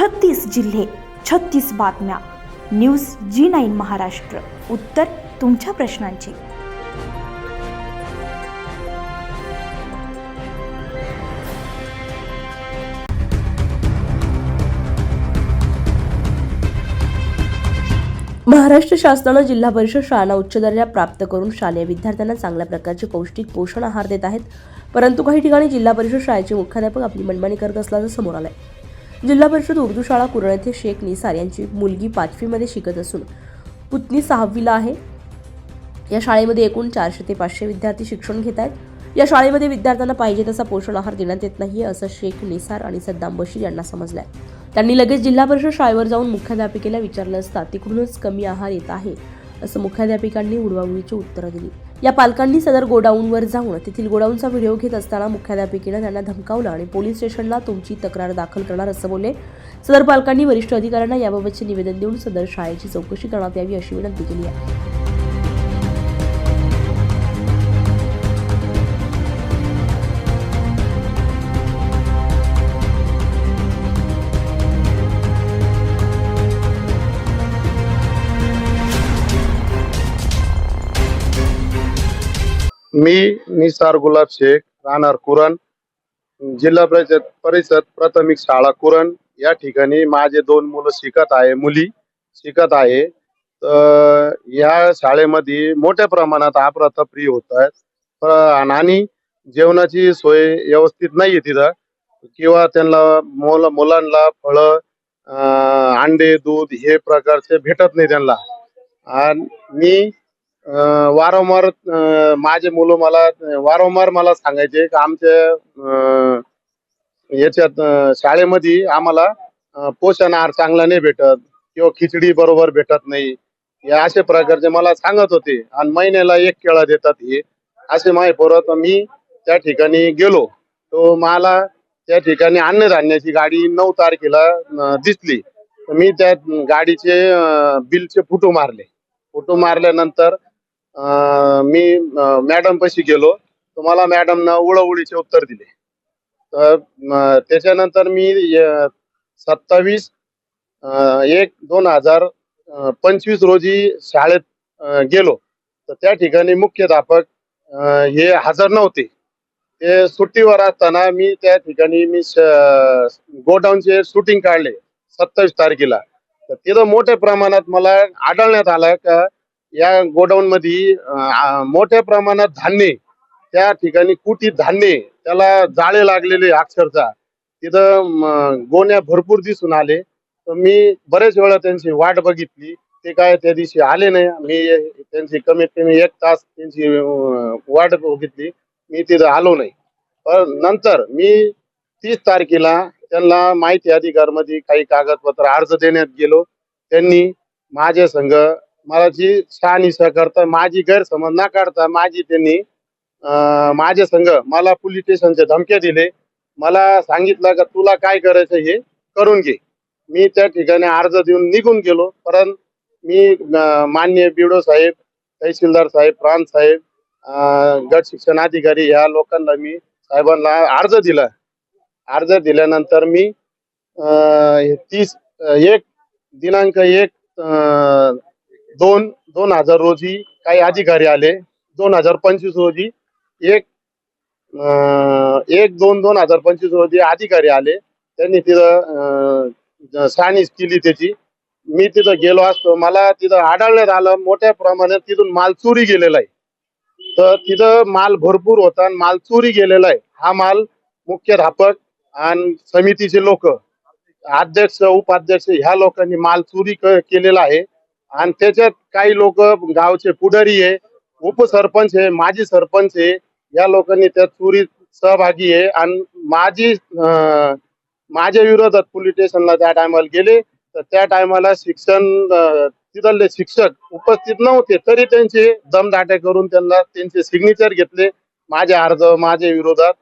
छत्तीस जिल्हे छत्तीस बातम्या. News G nine Maharashtra. उत्तर तुमच्या प्रश्नांची. महाराष्ट्र शासनानं जिल्हा परिषद शाळांना उच्च दर्जा प्राप्त करून शालेय विद्यार्थ्यांना चांगल्या प्रकारचे पौष्टिक पोषण आहार देत आहेत. परंतु काही ठिकाणी जिल्हा परिषद शाळेचे मुख्याध्यापक आपली मनमानी करत असल्याचं समोर आलंय. जिल्हा परिषद उर्दू शाळा कुरळ येथे शेख निसार यांची मुलगी पाचवीमध्ये शिकत असून पुतणी सहावीला आहे. या शाळेमध्ये एकूण चारशे ते पाचशे विद्यार्थी शिक्षण घेत आहेत. या शाळेमध्ये विद्यार्थ्यांना पाहिजे तसा पोषण आहार देण्यात येत नाही असं शेख निसार आणि सद्दाम बशीर यांना समजलंय. त्यांनी लगेच जिल्हा परिषद शाळेवर जाऊन मुख्याध्यापिकेला विचारलं असता तिकडूनच कमी आहार येत आहे असं मुख्याध्यापिकांनी उडवाउडीची उत्तरं दिली. या पालकांनी सदर गोडाऊनवर जाऊन तेथील गोडाऊनचा व्हिडिओ घेत असताना मुख्याध्यापिकेनं त्यांना धमकावलं आणि पोलीस स्टेशनला तुमची तक्रार दाखल करणार असं बोलले. सदर पालकांनी वरिष्ठ अधिकाऱ्यांना याबाबतचे निवेदन देऊन सदर शाळेची चौकशी करण्यात यावी अशी विनंती केली आहे. मी निसार गुलाब शेख राहणार कुरण. जिल्हा परिषद परिषद प्राथमिक शाळा कुरण. या ठिकाणी माझे दोन मुलं शिकत आहे मुली शिकत आहे. तर या शाळेमध्ये मोठ्या प्रमाणात अफरातफरी होत आहेत. आणि जेवणाची सोय व्यवस्थित नाही आहे तिथं. किंवा त्यांना मुल मुलांना फळं अंडे दूध हे प्रकारचे भेटत नाही त्यांना. आणि मी अं, वारंवार अं, माझे मुलं मला वारंवार मला सांगायचे की आमच्या अं, याच्यात अं, शाळेमध्ये आम्हाला अं, पोषण आहार चांगला नाही भेटत किंवा खिचडी बरोबर भेटत नाही. या अशा प्रकारचे मला सांगत होते. आणि महिन्याला एक केळा देतात हे. असे माझे पोरत मी त्या ठिकाणी गेलो. तो मला त्या ठिकाणी अन्नधान्याची गाडी नऊ तारखेला अं, दिसली. तर मी त्या गाडीचे अं, बिलचे फोटो मारले. फोटो मारल्यानंतर मी मॅडम पशी गेलो. तर मला मॅडम उळवळीचे उत्तर दिले. तर त्याच्यानंतर मी सत्तावीस एक दोन हजार पंचवीस रोजी शाळेत गेलो. तर त्या ठिकाणी मुख्याध्यापक हे हजर नव्हते. ते सुट्टीवर असताना मी त्या ठिकाणी मी गोडाऊनचे शूटिंग काढले सत्तावीस तारखेला. तर तिथं मोठ्या प्रमाणात मला आढळण्यात आलं का या गोडाऊन मध्ये मोठ्या प्रमाणात धान्य त्या ठिकाणी कुटी धान्य त्याला जाळे लागलेले अक्षरशः. तिथं गोण्या भरपूर दिसून आले. तर मी बरेच वेळा त्यांची वाट बघितली. ते काय त्या दिवशी आले नाही. मी त्यांची कमीत कमी एक तास त्यांची वाट बघितली. मी तिथं आलो नाही. पण नंतर मी तीस तारखेला त्यांना माहिती अधिकारमध्ये काही कागदपत्र अर्ज देण्यात गेलो. त्यांनी माझ्या संघ मला जी शहानिशा करता माझी गैरसमज ना काढता माझी त्यांनी अं, माझ्या संघ मला पोलीस स्टेशनच्या धमक्या दिले. मला सांगितलं का तुला काय करायचं हे करून घे. मी त्या ठिकाणी अर्ज देऊन निघून गेलो. परंतु मी अं, मान्य बिडो साहेब तहसीलदार साहेब प्रांत साहेब अं, गट शिक्षण अधिकारी या लोकांना मी साहेबांना अर्ज दिला. अर्ज दिल्यानंतर मी अं, तीस एक दिनांक एक अं, दोन दोन हजार रोजी काही अधिकारी आले. दोन हजार पंचवीस रोजी एक अं, एक दोन दोन हजार पंचवीस रोजी अधिकारी आले. त्यांनी तिथं अं, केली त्याची. मी तिथं गेलो असतो. मला तिथं आढळण्यात आलं मोठ्या प्रमाणात तिथून माल चोरी गेलेला आहे. तर तिथं माल भरपूर होता आणि माल चोरी गेलेला आहे. हा माल मुख्याध्यापक आणि समितीचे लोक अध्यक्ष उपाध्यक्ष ह्या लोकांनी माल चोरी क- केलेला आहे. आणि त्याच्यात काही लोक गावचे पुढारी आहे उपसरपंच आहे माजी सरपंच आहे. या लोकांनी त्या चोरीत सहभागी आहे. आणि माझी माझ्या विरोधात पोलीस स्टेशनला त्या टायमाला गेले तर त्या टायमाला शिक्षण तिथले शिक्षक उपस्थित नव्हते. तरी त्यांचे दमदाटे करून त्यांना त्यांचे सिग्नेचर घेतले. माझे अर्ज माझ्या विरोधात.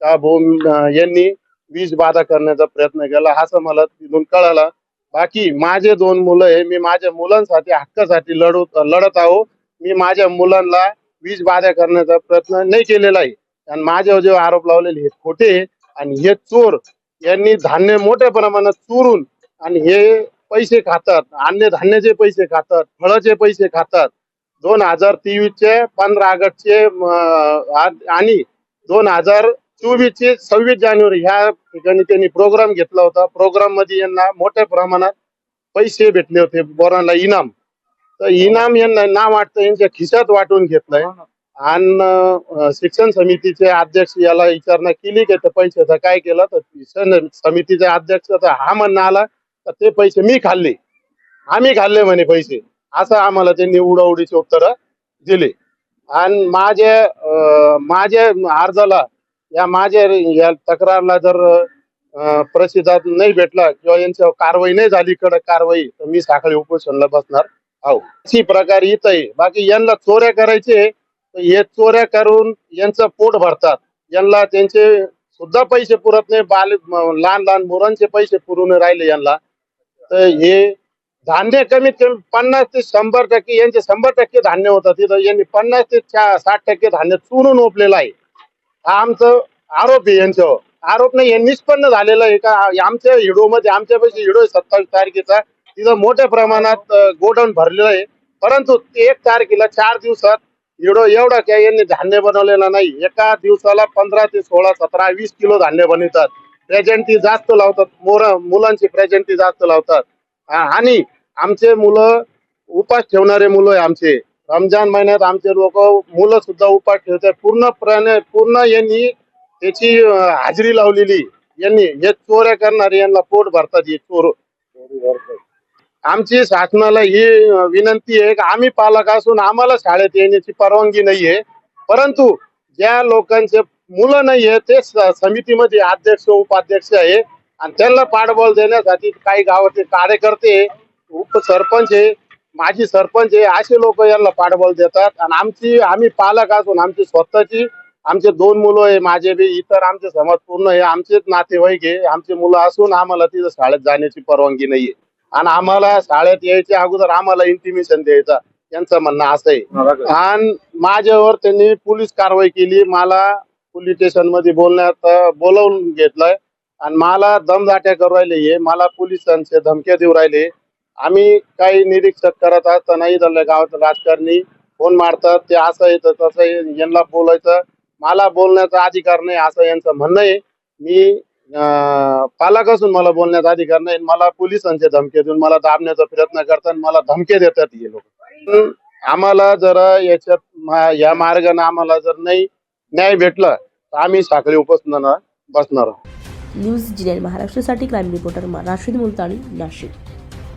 का भाऊ यांनी विष बाधा करण्याचा प्रयत्न केला. असं मला तिथून कळालं बाकी माझे दोन मुलं आहे मी माझ्या मुलांसाठी हक्कासाठी लढू लढत आहो. मी माझ्या मुलांना वीज बाधा करण्याचा प्रयत्न नाही केलेला आहे. आणि माझ्यावर जे आरोप लावलेले हे खोटे आहे आणि हे चोर यांनी धान्य मोठ्या प्रमाणात चोरून आणि हे पैसे खातात अन्य धान्याचे पैसे खातात फळाचे पैसे खातात. दोन हजार तेवीसचे पंधरा ऑगस्टचे आणि दोन हजार चोवीसचे सव्वीस जानेवारी ह्या ठिकाणी त्यांनी प्रोग्राम घेतला होता. प्रोग्राममध्ये यांना मोठ्या प्रमाणात पैसे भेटले होते. बोरांना इनाम. तर इनाम यांना ना वाटतं यांच्या खिशात वाटून घेतलंय. आणि अं, शिक्षण समितीचे अध्यक्ष याला विचारणा केली की त्या पैशाचं काय केलं? तर शिक्षण समितीचे अध्यक्ष हा म्हणणं आला तर ते पैसे मी खाल्ले. आम्ही खाल्ले म्हणे पैसे. असं आम्हाला त्यांनी उडवडीची उत्तर दिले. आणि माझ्या माझ्या अर्जाला या माझ्या या तक्रारला जर अं, प्रतिसाद नाही भेटला किंवा यांच्यावर कारवाई नाही झाली कडक कारवाई तर मी साखळी उपोषणला बसणार आहो अशी प्रकार इथं आहे. बाकी यांना चोऱ्या करायचे तर हे चोऱ्या करून यांचं पोट भरतात. यांना त्यांचे सुद्धा पैसे पुरत नाही बाल म- लहान लहान मुलांचे पैसे पुरून राहिले यांना. तर हे धान्य कमीत कमी पन्नास ते शंभर टक्के यांचे शंभर टक्के धान्य होतं. तिथं यांनी पन्नास ते चा- साठ टक्के धान्य चुरून ओपलेलं आहे. हा आमचं आरोप आहे यांच्यावर. आरोप नाही हे निष्पन्न झालेलं आहे. का आमच्या हिडो मध्ये आमच्यापैकी हिडो आहे सत्तावीस तारखेचा. तिथं मोठ्या प्रमाणात गोडाऊन भरलेलं आहे. परंतु एक तारखेला चार दिवसात हिडो एवढा काय यांनी धान्य बनवलेला नाही. एका दिवसाला पंधरा ते सोळा सतरा वीस किलो धान्य बनवतात. प्रेझेंटी जास्त लावतात. मोर मुलांची प्रेझेंटी जास्त लावतात. आणि आमचे मुलं उपास ठेवणारे मुलं आहे आमचे. रमजान महिन्यात आमचे लोक मुलं सुद्धा उपास ठेवतात पूर्णपणे पूर्ण यांनी त्याची हाजरी लावलेली. यांनी हे चोऱ्या करणारे यांना पोट भरतात हे चोर. आमची शासनाला ही विनंती आहे की आम्ही पालक असून आम्हाला शाळेत येण्याची परवानगी नाहीये. परंतु ज्या लोकांचे मुलं नाहीये ते स- समितीमध्ये अध्यक्ष उपाध्यक्ष आहे. आणि त्यांना पाठबळ देण्यासाठी काही गावाचे कार्यकर्ते उपसरपंच आहे माजी सरपंच आहे असे लोक यांना पाठबळ देतात. आणि आमची आम्ही पालक असून आमची स्वतःची आमचे दोन मुलं आहे माझे बी इतर आमचे समाज पूर्ण आहे आमचेच नातेवाईक आहे आमचे मुलं असून आम्हाला तिथं शाळेत जाण्याची परवानगी नाहीये. आणि आम्हाला शाळेत यायच्या अगोदर आम्हाला इंटिमेशन द्यायचा यांचं म्हणणं असं आहे. आणि माझ्यावर त्यांनी पोलीस कारवाई केली. मला पोलीस स्टेशनमध्ये बोलण्यात बोलवून घेतलंय. आणि मला दमदाट्या करू राहिले हे. मला पोलिसांचे धमक्या देऊ राहिले. आम्ही काही निरीक्षक करत असता नाही झालं गावात राजकारणी फोन मारतात ते असं येतं तसं यांना बोलायचं. मला बोलण्याचा अधिकार नाही असं यांचं म्हणणं आहे. मी पालक असून मला बोलण्याचा अधिकार नाही. मला पोलिसांचे धमके देऊन मला दाबण्याचा प्रयत्न करतात मला धमके देतात हे लोक. आम्हाला जर याच्यात या मार्गाने आम्हाला जर नाही न्याय भेटला तर आम्ही साखळी उपोषणाला बसणार आहोत. न्यूज जिल्ह्यात महाराष्ट्रासाठी क्राईम रिपोर्टर राशीद मुलतानी नाशिक.